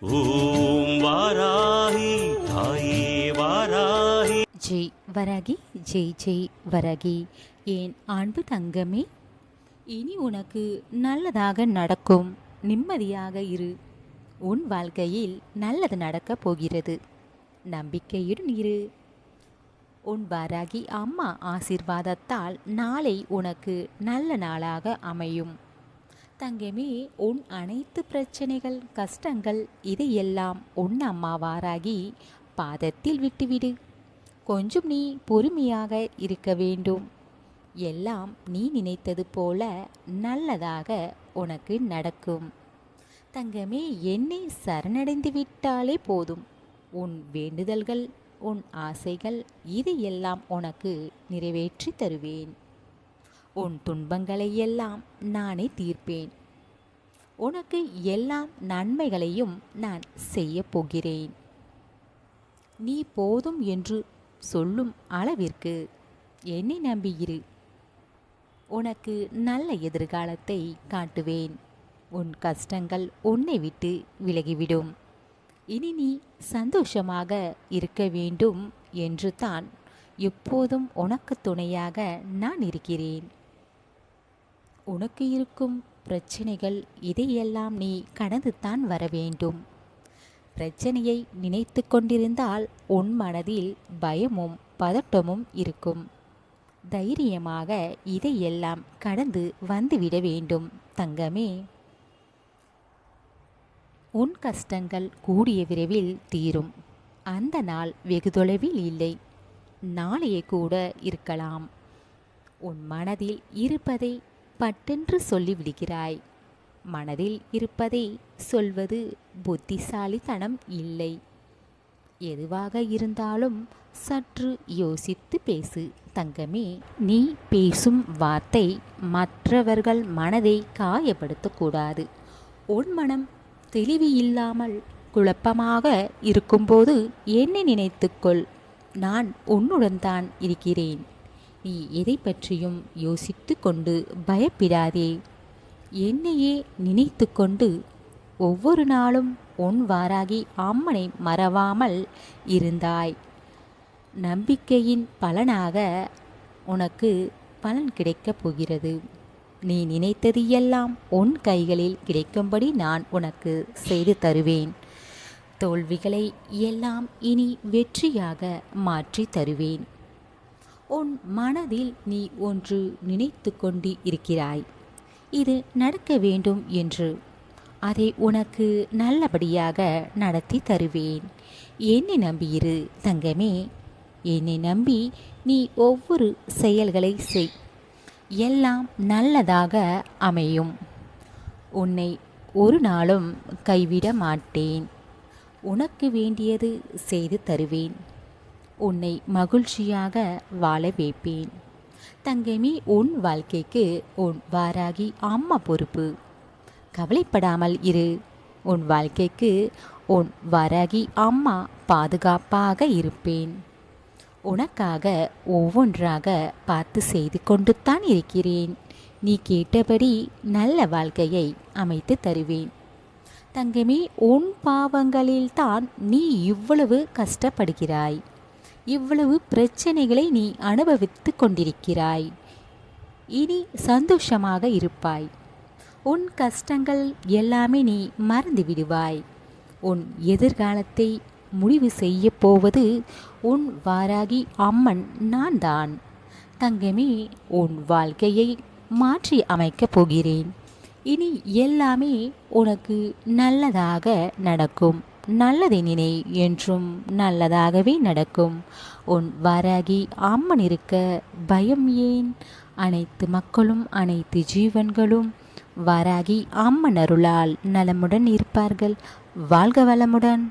ஓம் வாராகி தாயே வாராகி. ஜெய் வரகி ஜெய் ஜெய் வரகி. ஏன் அன்பு தங்கமே இனி உனக்கு நல்லதாக நடக்கும். நிம்மதியாக இரு. உன் வாழ்க்கையில் நல்லது நடக்கப் போகிறது. நம்பிக்கையுடன் இரு. உன் வாராகி அம்மா ஆசீர்வாதத்தால் நாளை உனக்கு நல்ல நாளாக அமையும். தங்கமே உன் அனைத்து பிரச்சனைகள் கஷ்டங்கள் இதையெல்லாம் உன் அம்மா வாராகி பாதத்தில் விட்டுவிடு. கொஞ்சம் நீ பொறுமையாக இருக்க வேண்டும். எல்லாம் நீ நினைத்தது போல நல்லதாக உனக்கு நடக்கும். தங்கமே என்னை சரணடைந்து விட்டாலே போதும். உன் வேண்டுதல்கள் உன் ஆசைகள் இதையெல்லாம் உனக்கு நிறைவேற்றி தருவேன். உன் துன்பங்களை எல்லாம் நானே தீர்ப்பேன். உனக்கு எல்லாம் நன்மைகளையும் நான் செய்யப் போகிறேன். நீ போதும் என்று சொல்லும் அளவிற்கு என்னை நம்பியிரு உனக்கு நல்ல எதிர்காலத்தை காட்டுவேன். உன் கஷ்டங்கள் உன்னை விட்டு விலகிவிடும். இனி நீ சந்தோஷமாக இருக்க வேண்டும் என்று தான் எப்போதும் உனக்கு துணையாக நான் இருக்கிறேன். உனக்கு இருக்கும் பிரச்சனைகள் இதையெல்லாம் நீ கடந்துத்தான் வர வேண்டும். பிரச்சனையை நினைத்து கொண்டிருந்தால் உன் மனதில் பயமும் பதட்டமும் இருக்கும். தைரியமாக இதையெல்லாம் கடந்து வந்துவிட வேண்டும் தங்கமே. உன் கஷ்டங்கள் கூடிய விரைவில் தீரும். அந்த நாள் வெகு தொலைவில் இல்லை. நாளையே கூட இருக்கலாம். உன் மனதில் இருப்பதை பட்டென்று சொல்லிவிடுகிறாய். மனதில் இருப்பதை சொல்வது புத்திசாலித்தனம் இல்லை. எதுவாக இருந்தாலும் சற்று யோசித்து பேசு தங்கமே. நீ பேசும் வார்த்தை மற்றவர்கள் மனதை காயப்படுத்தக்கூடாது. உன் மனம் தெளிவு இல்லாமல் குழப்பமாக இருக்கும்போது என்னை நினைத்துக்கொள். நான் உன்னுடன் தான் இருக்கிறேன். நீ எதை பற்றியும் யோசித்து கொண்டு பயப்படாதே. என்னையே நினைத்து கொண்டு ஒவ்வொரு நாளும் உன் வாராகி அம்மனை மறவாமல் இருந்தாய். நம்பிக்கையின் பலனாக உனக்கு பலன் கிடைக்கப் போகிறது. நீ நினைத்தது எல்லாம் உன் கைகளில் கிடைக்கும்படி நான் உனக்கு செய்து தருவேன். தோல்விகளை எல்லாம் இனி வெற்றியாக மாற்றி தருவேன். உன் மனதில் நீ ஒன்று நினைத்து கொண்டு இருக்கிறாய். இது நடக்க வேண்டும் என்று அதை உனக்கு நல்லபடியாக நடத்தி தருவேன். என்னை நம்பியிரு தங்கமே. என்னை நம்பி நீ ஒவ்வொரு செயல்களை செய். எல்லாம் நல்லதாக அமையும். உன்னை ஒரு நாளும் கைவிட மாட்டேன். உனக்கு வேண்டியது செய்து தருவேன். உன்னை மகிழ்ச்சியாக வாழ வைப்பேன். தங்கமே உன் வாழ்க்கைக்கு உன் வாராகி அம்மா பொறுப்பு. கவலைப்படாமல் இரு. உன் வாழ்க்கைக்கு உன் வாராகி அம்மா பாதுகாப்பாக இருப்பேன். உனக்காக ஒவ்வொன்றாக பார்த்து செய்து கொண்டு தான் இருக்கிறேன். நீ கேட்டபடி நல்ல வாழ்க்கையை அமைத்து தருவேன். தங்கமே உன் பாவங்களில்தான் நீ இவ்வளவு கஷ்டப்படுகிறாய். இவ்வளவு பிரச்சனைகளை நீ அனுபவித்து கொண்டிருக்கிறாய். இனி சந்தோஷமாக இருப்பாய். உன் கஷ்டங்கள் எல்லாமே நீ மறந்து விடுவாய். உன் எதிர்காலத்தை முடிவு செய்ய போவது உன் வாராகி அம்மன் நான் தான் தங்கமே உன் வாழ்க்கையை மாற்றி அமைக்கப் போகிறேன். இனி எல்லாமே உனக்கு நல்லதாக நடக்கும். நல்லதை நினை என்றும் நல்லதாகவே நடக்கும். உன் வாராகி அம்மன் இருக்க பயம் ஏன்? அனைத்து மக்களும் அனைத்து ஜீவன்களும் வாராகி அம்மன் அருளால் நலமுடன் இருப்பார்கள். வாழ்க வளமுடன்.